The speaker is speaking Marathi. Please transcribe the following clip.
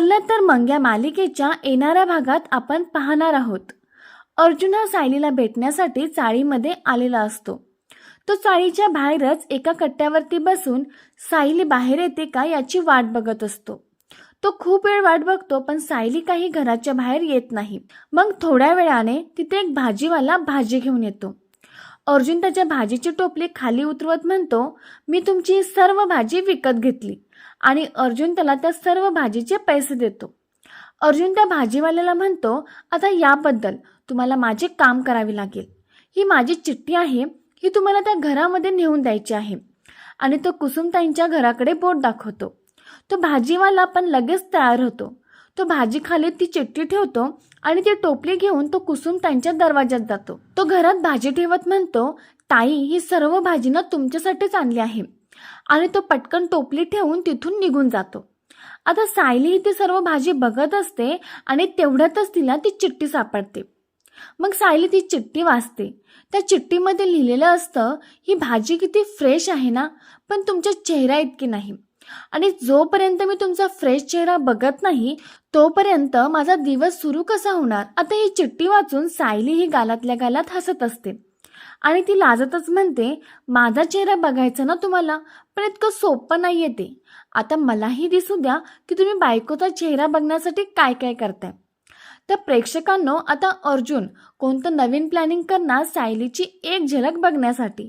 ठरलं तर मग या मालिकेच्या येणाऱ्या भागात आपण पाहणार आहोत. अर्जुन हा सायलीला भेटण्यासाठी चाळीमध्ये आलेला असतो. तो चाळीच्या बाहेरच एका कट्ट्यावरती बसून सायली बाहेर येते का याची वाट बघत असतो. तो खूप वेळ वाट बघतो पण सायली काही घराच्या बाहेर येत नाही. मग थोड्या वेळाने तिथे एक भाजीवाला भाजी घेऊन येतो. अर्जुन त्याच्या भाजीची टोपली खाली उतरवत म्हणतो मी तुमची सर्व भाजी विकत घेतली आणि अर्जुन त्याला त्या सर्व भाजीचे पैसे देतो. अर्जुन त्या भाजीवाल्याला म्हणतो आता याबद्दल तुम्हाला माझे काम करावे लागेल. ही माझी चिठ्ठी आहे ही तुम्हाला त्या घरामध्ये नेऊन द्यायची आहे. आणि तो कुसुमताईंच्या घराकडे बोट दाखवतो. तो भाजीवाला पण लगेच तयार होतो. तो भाजी खाली ती चिठ्ठी ठेवतो आणि ती टोपली घेऊन तो कुसुमताईंच्या दरवाज्यात जातो. तो घरात भाजी ठेवत म्हणतो ताई ही सर्व भाजी ना तुमच्यासाठीच आणली आहे. आणि तो पटकन टोपली ठेवून तिथून निघून जातो. आता सायली ही ती सर्व भाजी बघत असते आणि तेवढ्यातच तिला ती चिठ्ठी सापडते. मग सायली ती चिठ्ठी वाचते. त्या चिठ्ठीमध्ये लिहिलेलं असतं ही भाजी किती फ्रेश आहे ना पण तुमच्या चेहरा इतकी नाही. आणि जोपर्यंत मी तुमचा फ्रेश चेहरा बघत नाही तोपर्यंत माझा दिवस सुरू कसा होणार? आता ही चिठ्ठी वाचून सायली ही गालातल्या गालात हसत असते. आणि ती लाजतच म्हणते माझा चेहरा बघायचा ना तुम्हाला? पण इतकं सोपं नाही येते आता मलाही दिसू द्या की तुम्ही बायकोचा चेहरा बघण्यासाठी काय काय करताय. तर प्रेक्षकांनो आता अर्जुन कोणतं नवीन प्लॅनिंग करणार सायलीची एक झलक बघण्यासाठी?